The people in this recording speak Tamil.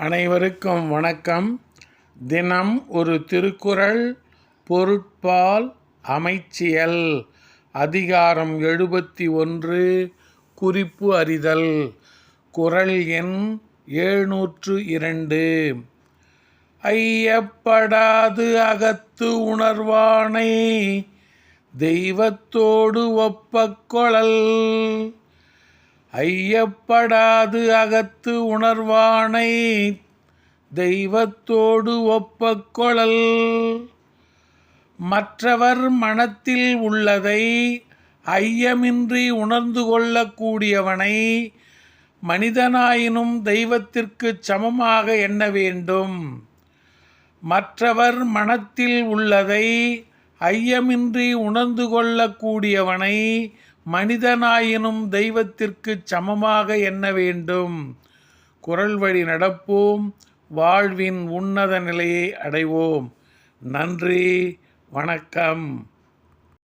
அனைவருக்கும் வணக்கம். தினம் ஒரு திருக்குறள் பொருட்பால் அமைச்சியல். அதிகாரம் எழுபத்தி ஒன்று குறிப்பு அறிதல். குறள் எண் எழுநூற்று இரண்டு. ஐயப்படாது அகத்து உணர்வானை தெய்வத்தோடு ஒப்பக்கொழல் ஐயப்படாது அகத்து உணர்வானை தெய்வத்தோடு ஒப்பக்கொழல் மற்றவர் மனத்தில் உள்ளதை ஐயமின்றி உணர்ந்து கொள்ளக்கூடியவனை மனிதனாயினும் தெய்வத்திற்கு சமமாக எண்ண வேண்டும். மற்றவர் மனத்தில் உள்ளதை ஐயமின்றி உணர்ந்து கொள்ளக்கூடியவனை மனிதனாயினும் தெய்வத்திற்கு சமமாக எண்ண வேண்டும்? குரல் வழி நடப்போம் வாழ்வின் உன்னத நிலையை அடைவோம். நன்றி வணக்கம்.